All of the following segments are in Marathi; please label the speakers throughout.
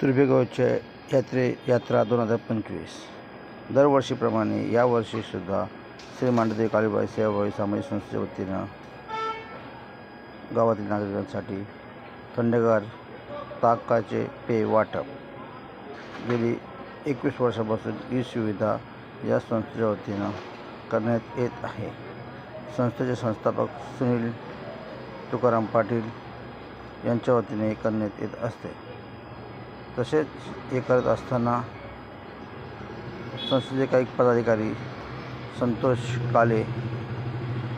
Speaker 1: तुर्भेगावच्या यात्रे यात्रा दोन हजार पंचवीस. दरवर्षीप्रमाणे यावर्षीसुद्धा श्री मांडदेव काळीबाई सेवाभावी सामाजिक संस्थेच्या वतीनं गावातील नागरिकांसाठी थंडगार ताकाचे पेय वाटप. गेली एकवीस वर्षापासून ही सुविधा या संस्थेच्या वतीनं करण्यात येत आहे. संस्थेचे संस्थापक सुनील तुकाराम पाटील यांच्या वतीने करण्यात येत असते. तसेच हे करत असताना संस्थेचे काही पदाधिकारी संतोष काले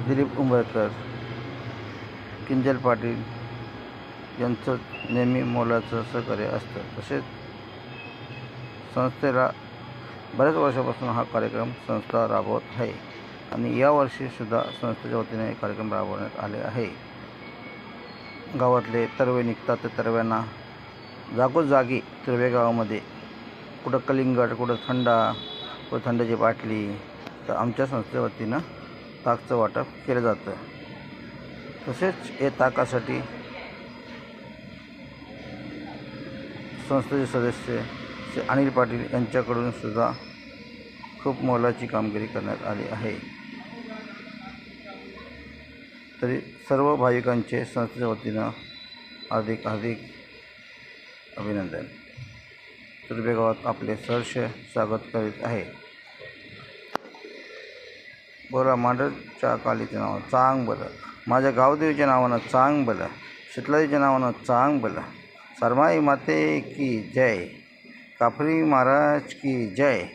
Speaker 1: दिलीप उंबरकर किंजल पाटील यांचं नेहमी मोलाचं सहकार्य असतं. तसेच संस्थेला बऱ्याच वर्षापासून हा कार्यक्रम संस्था राबवत आहे आणि यावर्षीसुद्धा संस्थेच्या वतीने कार्यक्रम राबवण्यात आले आहे. गावातले तरवे निघतात त्या तरव्यांना जागोजागी तिरवेगावामध्ये कुठं कलिंगड कुठं थंडा कुठं थंडाची बाटली तर आमच्या संस्थेच्या वतीनं ताकचं वाटप केलं जातं. तसेच हे ताकासाठी संस्थेचे सदस्य श्री अनिल पाटील यांच्याकडून सुद्धा खूप मोलाची कामगिरी करण्यात आली आहे. तरी सर्व भाविकांचे संस्थेच्या वतीनं हार्दिक हार्दिक अभिनंदन. तुर्भे गावात आपले सहर्ष स्वागत करीत आहे. बोला मांडरच्या कालीचं नाव चांग बलं माझ्या गावदेवीच्या नावानं चांग बलं शीतलाजीच्या नावानं चांग बलं सरमाई माते की जय. काफरी महाराज की जय.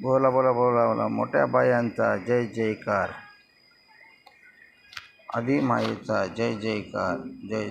Speaker 1: बोला बोला बोला बोला. मोठ्या बायांचा जय जयकार. आदी मायेचा जय जयकार. जय